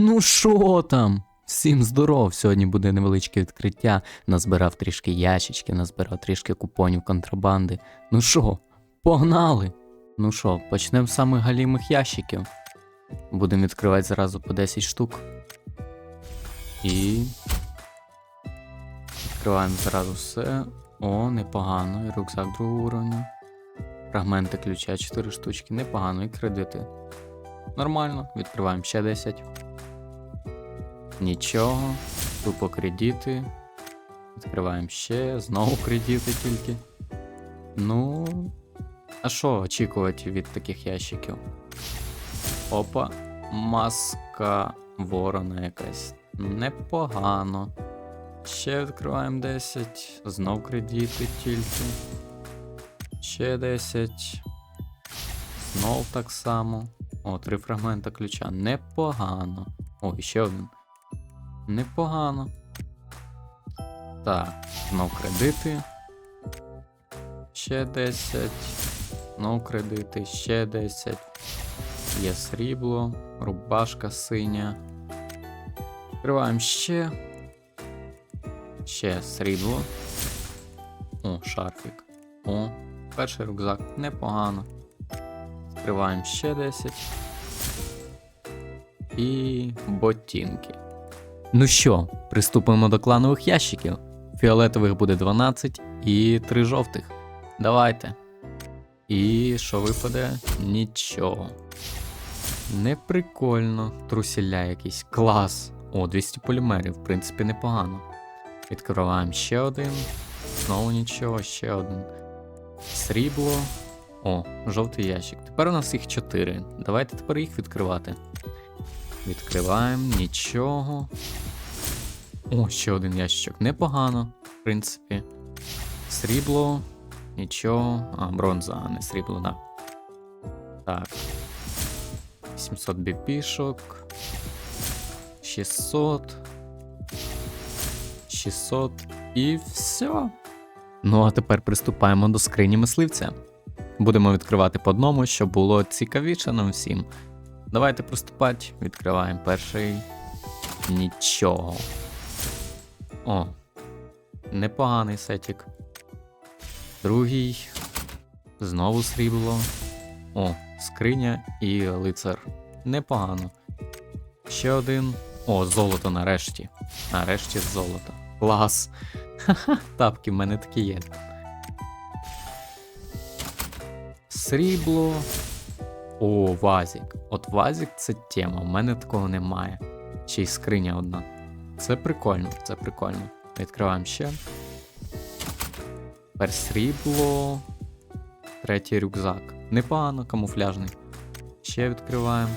Ну що там? Всім здоров! Сьогодні буде невеличке відкриття. Назбирав трішки ящички, назбирав трішки купонів контрабанди. Ну що, погнали! Ну що, почнемо з самих галімих ящиків. Будемо відкривати зразу по 10 штук. І. Відкриваємо зразу все. О, непогано. І рюкзак другого уровня. Фрагменти ключа 4 штучки. Непогано. І кредити. Нормально. Відкриваємо ще 10. Нічого. Тупо кредити. Відкриваємо ще. Знову кредити тільки. Ну. А що очікувати від таких ящиків? Опа. Маска ворона якась. Непогано. Ще відкриваємо 10. Знов кредити тільки. Ще 10. Знов так само. О, три фрагмента ключа. Непогано. О, і ще один. Непогано. Так, знов кредити. Ще 10. Знов кредити, ще 10. Є срібло, рубашка синя. Відкриваємо ще. Ще срібло. О, шарфік. О, перший рюкзак. Непогано. Відкриваємо ще 10. І ботинки. Ну що, приступимо до кланових ящиків. Фіолетових буде 12 і 3 жовтих. Давайте. І що випаде? Нічого. Неприкольно. Трусіля якийсь. Клас. О, 200 полімерів, в принципі, непогано. Відкриваємо ще один. Знову нічого, ще один. Срібло. О, жовтий ящик. Тепер у нас їх 4. Давайте тепер їх відкривати. Відкриваємо, нічого. О, ще один ящичок. Непогано, в принципі. Срібло. Нічого. А, бронза, а не срібло, да. Так. 700 біпішок. 600. 600 і все. Ну а тепер приступаємо до скрині мисливця. Будемо відкривати по одному, щоб було цікавіше нам всім. Давайте приступати. Відкриваємо перший. Нічого. О. Непоганий сетік. Другий. Знову срібло. О, скриня і лицар. Непогано. Ще один. О, золото нарешті. Нарешті золото. Клас. Ха-ха, тапки в мене такі є. Срібло. О, вазік. От вазік це тема, в мене такого немає. Ще й скриня одна. Це прикольно, це прикольно. Відкриваємо ще. Тепер срібло. Третій рюкзак. Непогано, камуфляжний. Ще відкриваємо.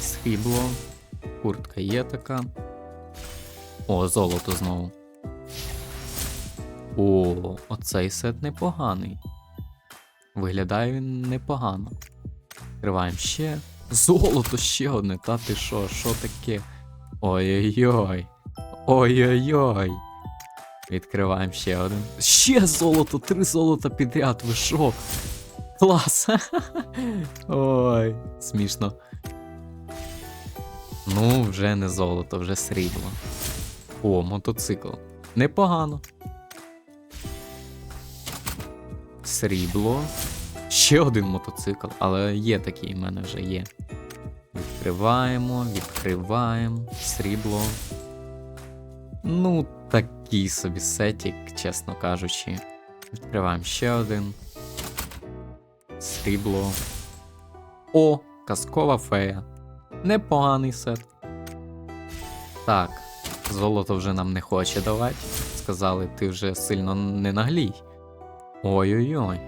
Срібло. Куртка є така. О, золото знову. О, оцей сет непоганий. Виглядає він непогано. Відкриваємо ще. Золото ще одне, та ти що, що таке? Ой-ой-ой. Ой-ой-ой. Відкриваємо ще один. Ще золото, три золота підряд, ви шо? Клас. Ой, смішно. Ну, вже не золото, вже срібло. О, мотоцикл. Непогано. Срібло. Ще один мотоцикл, але є такий в мене вже є. Відкриваємо, відкриваємо. Срібло. Ну, такий собі сетік, чесно кажучи. Відкриваємо ще один. Срібло. О, казкова фея. Непоганий сет. Так, золото вже нам не хоче давати. Сказали, ти вже сильно не наглій. Ой-ой-ой.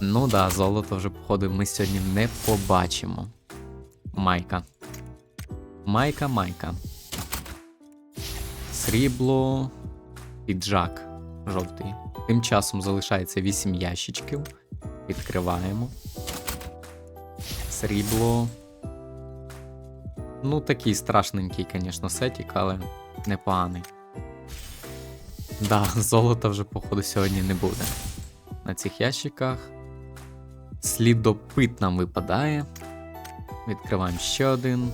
Ну да, золото вже, походу, ми сьогодні не побачимо. Майка. Майка, майка. Срібло. Піджак. Жовтий. Тим часом залишається 8 ящичків. Відкриваємо. Срібло. Ну, такий страшненький, звісно, сетік, але непоганий. Да, золота вже, походу, сьогодні не буде. На цих ящиках. Слідопит нам випадає. Відкриваємо ще один.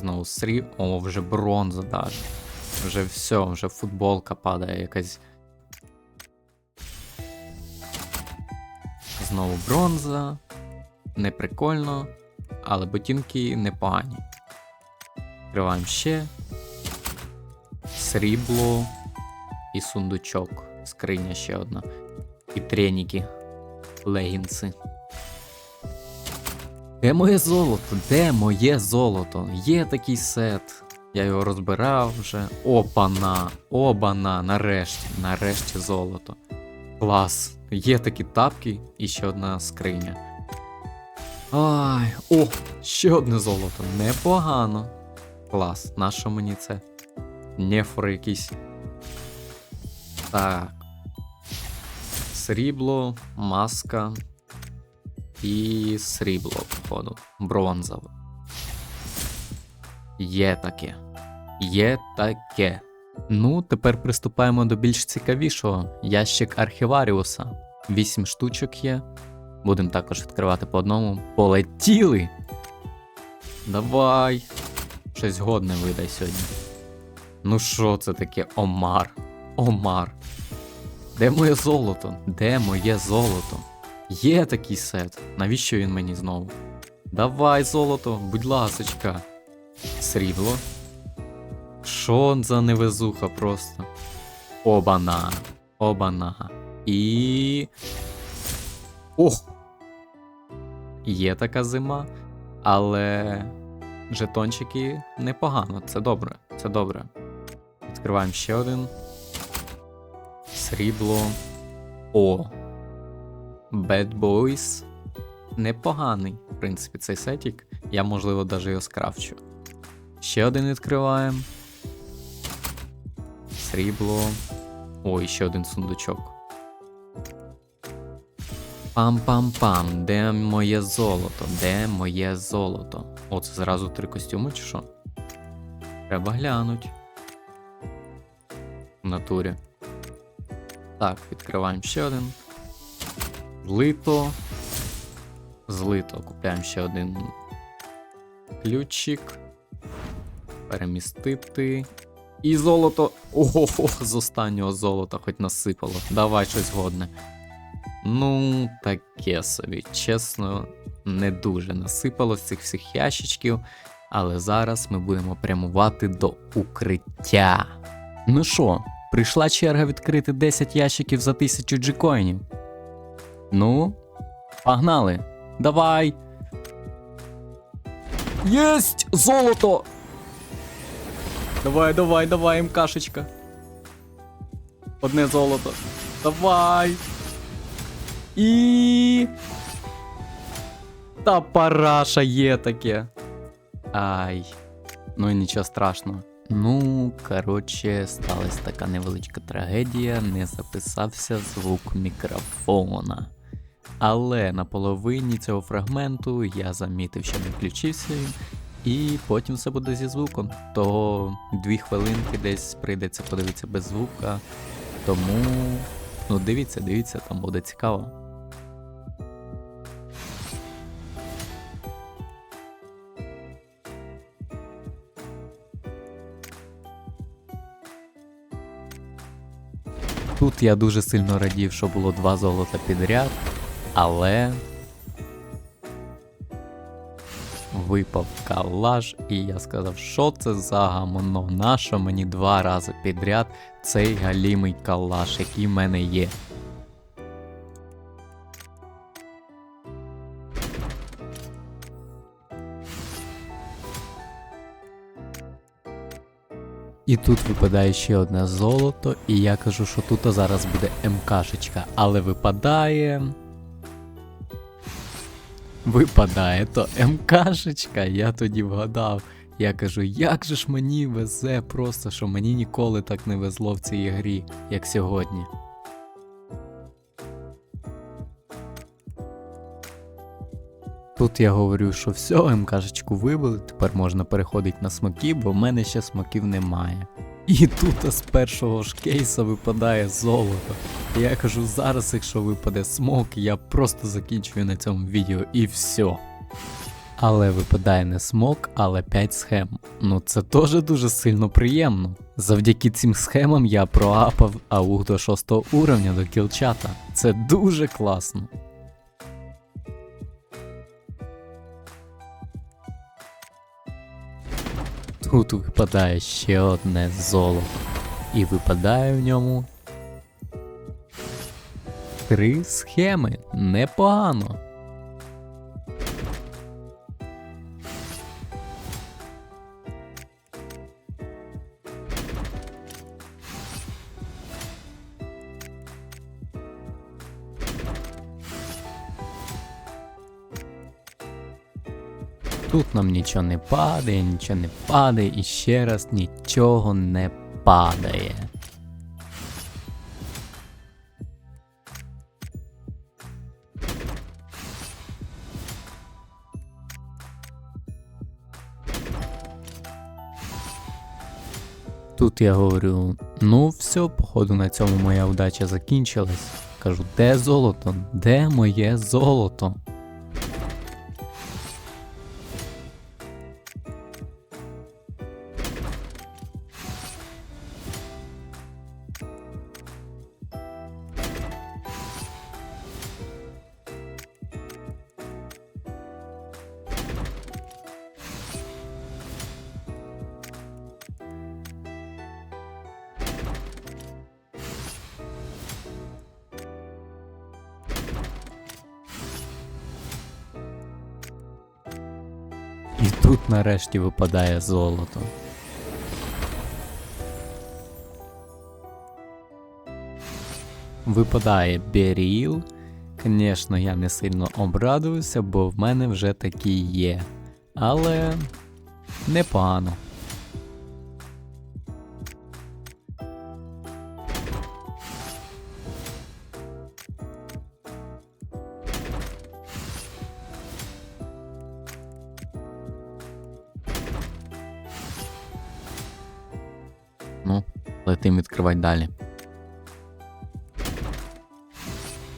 Знову сріб. О, вже бронза даже. Вже все, вже футболка падає якась. Знову бронза. Не прикольно, але ботинки непогані. Відкриваємо ще. Срібло і сундучок. Скриня ще одна. І треніки. Легінси. Де моє золото? Де моє золото? Є такий сет. Я його розбирав вже. Опана! Обана! Нарешті, нарешті золото. Клас. Є такі тапки і ще одна скриня. Ай, о, ще одне золото. Непогано. Клас. Нащо мені це? Нефори якісь. Так. Срібло, маска і срібло, походу. Бронзове. Є таке. Є таке. Ну, тепер приступаємо до більш цікавішого. Ящик архіваріуса. Вісім штучок є. Будемо також відкривати по одному. Полетіли! Давай. Щось годне видай сьогодні. Ну що це таке Омар? Омар. Де моє золото? Де моє золото? Є такий сет. Навіщо він мені знову? Давай, золото, будь ласочка. Срібло. Що за невезуха просто? Обана. Обана. І. Ох! Є така зима, але жетончики непогано, це добре, це добре. Відкриваємо ще один. Срібло. О. Bad Boys. Непоганий, в принципі, цей сетік. Я, можливо, навіть його скрафчу. Ще один відкриваємо. Срібло. Ой, ще один сундучок. Пам-пам-пам, де моє золото? Де моє золото? О, це зразу три костюми, чи що? Треба глянуть. В натурі. Так, відкриваємо ще один. Злито. Злито. Купляємо ще один ключик. Перемістити. І золото. Ого, з останнього золота хоч насипало. Давай щось годне. Ну, таке собі. Чесно, не дуже насипало з цих всіх ящичків. Але зараз ми будемо прямувати до укриття. Ну що, прийшла черга відкрити 10 ящиків за 1000 джикоїнів. Ну, погнали. Давай. Єсть! Золото! Давай, давай, давай, МКшечка. Одне золото. Давай. І. Та параша є таке. Ай. Ну і нічого страшного. Ну, коротше, сталася така невеличка трагедія, не записався звук мікрофона. Але на половині цього фрагменту я замітив, що не включився і потім все буде зі звуком. То дві хвилинки десь прийдеться подивитися без звука. Тому, ну дивіться, дивіться, там буде цікаво. Тут я дуже сильно радів, що було два золота підряд, але випав калаш, і я сказав, що це за гамоно, нащо мені два рази підряд цей галімий калаш, який в мене є. І тут випадає ще одне золото, і я кажу, що тут зараз буде МКшечка, але випадає. Випадає то МКшечка, я тоді вгадав. Я кажу, як же ж мені везе просто, що мені ніколи так не везло в цій грі, як сьогодні. Тут я говорю, що все, МКшечку вибили, тепер можна переходити на смоки, бо в мене ще смоків немає. І тут з першого ж кейса випадає золото. Я кажу, зараз, якщо випаде смок, я просто закінчую на цьому відео і все. Але випадає не смок, але 5 схем. Ну це теж дуже сильно приємно. Завдяки цим схемам я проапав аух до 6 уровня до кілчата. Це дуже класно. Тут випадає ще одне золото. І випадає в ньому три схеми. Непогано. Тут нам нічого не падає, нічого не падає і ще раз нічого не падає. Тут я говорю, ну все, походу на цьому моя удача закінчилась. Кажу, де золото? Де моє золото? Нарешті випадає золото. Випадає Беріл. Звісно, я не сильно обрадуюся, бо в мене вже такі є. Але непогано. Ну, летим відкривати далі.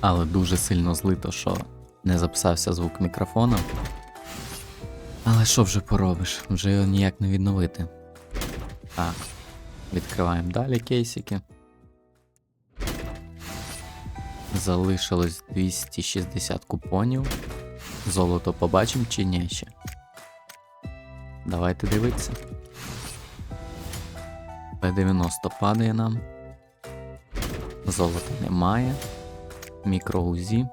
Але дуже сильно злито, що не записався звук мікрофона. Але що вже поробиш? Вже його ніяк не відновити. Так, відкриваємо далі кейсики. Залишилось 260 купонів. Золото побачимо чи ні ще. Давайте дивитися. П90 падає нам. Золота немає. Мікроузі.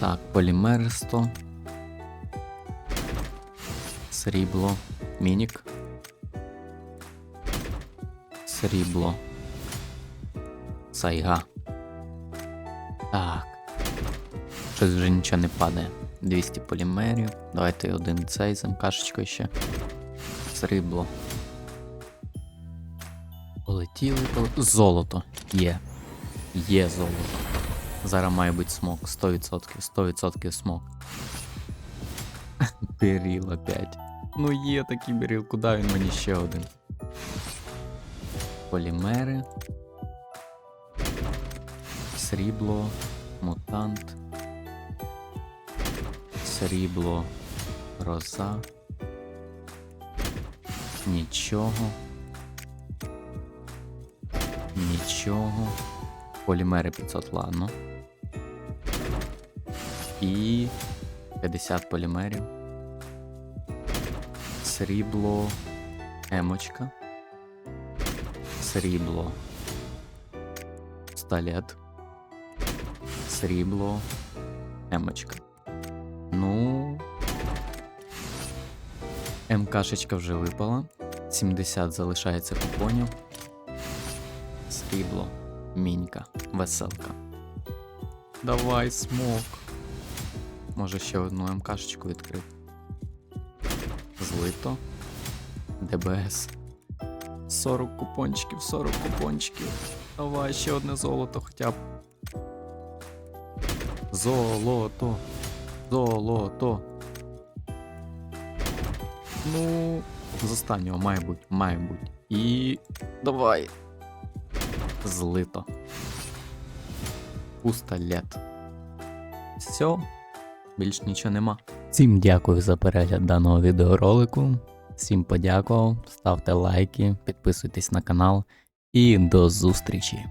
Так, полімер 100. Срібло. Мінік. Срібло. Сайга. Так. Щось вже нічого не падає. 200 полімерів. Давайте один цей з ще. Срібло. Полетіли, полетіли. Золото. Є. Є золото. Зараз має бути смок. 100%. 100% смок. Беріл опять. Ну є такий беріл, куди він мені ще один? Полімери. Срібло. Мутант. Срібло. Роза. Нічого. Нічого. Полімери 500, ладно. І 50 полімерів. Срібло. Емочка. Срібло. Сталет. Срібло. Емочка. Ну. МКшечка вже випала. 70 залишається купонів. Срібло. Мінька. Веселка. Давай, смок. Може ще одну МКшечку відкрити. Злито. ДБС. 40 купончиків, 40 купончиків. Давай ще одне золото хоча б. Золото. Золото. Ну, з останнього має бути, має бути. І. Давай. Злито. Пустолет. Все. Більш нічого нема. Всім дякую за перегляд даного відеоролику. Всім подякував, ставте лайки, підписуйтесь на канал і до зустрічі!